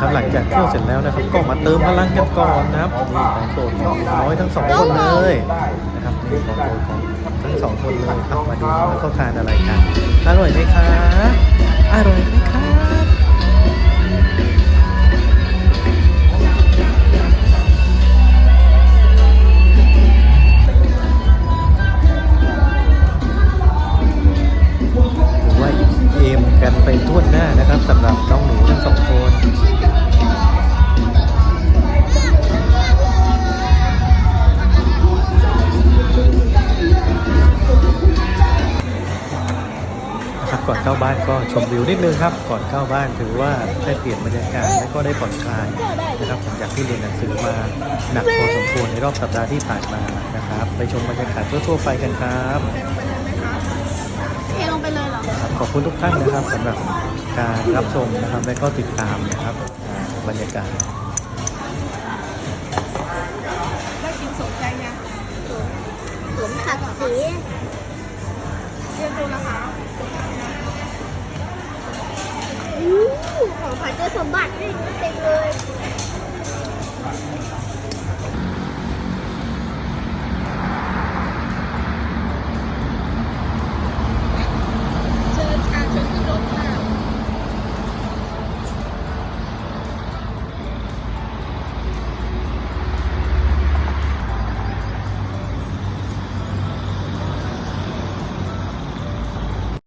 ครับหลังจากเที่ยวเสร็จแล้วนะครับก็มาเติมพลังกันก่อนนะครับนี่ของโปรดของน้อยทั้งสองคนเลยนะครับนี่ของโปรดของทั้งสองคนเลยเอามาดูว่าเขาทานอะไรกันอร่อยไหมคะอร่อยไหมคะถือว่าเอมกันไปทั่วหน้านะครับสำหรับน้อง ก่อนเข้าบ้านก็ชมวิวนิดนึงครับ ก่อนเข้าบ้านถือว่าได้เปลี่ยนบรรยากาศและก็ได้ผ่อนคลายนะครับหลังจากที่เรียนหนังสือมาหนักพอสมควรในรอบสัปดาห์ที่ผ่านมานะครับ ไปชมบรรยากาศทั่วๆไปกันครับเทลงไปเลยเหรอครับขอบคุณทุกท่านนะครับสำหรับการรับชมนะครับและก็ติดตามนะครับอ่าบรรยากาศได้กินสมใจไงสมศักดิ์ศรีเรียนดูนะค ขอเจอสมบัติด้วยเต็มเลย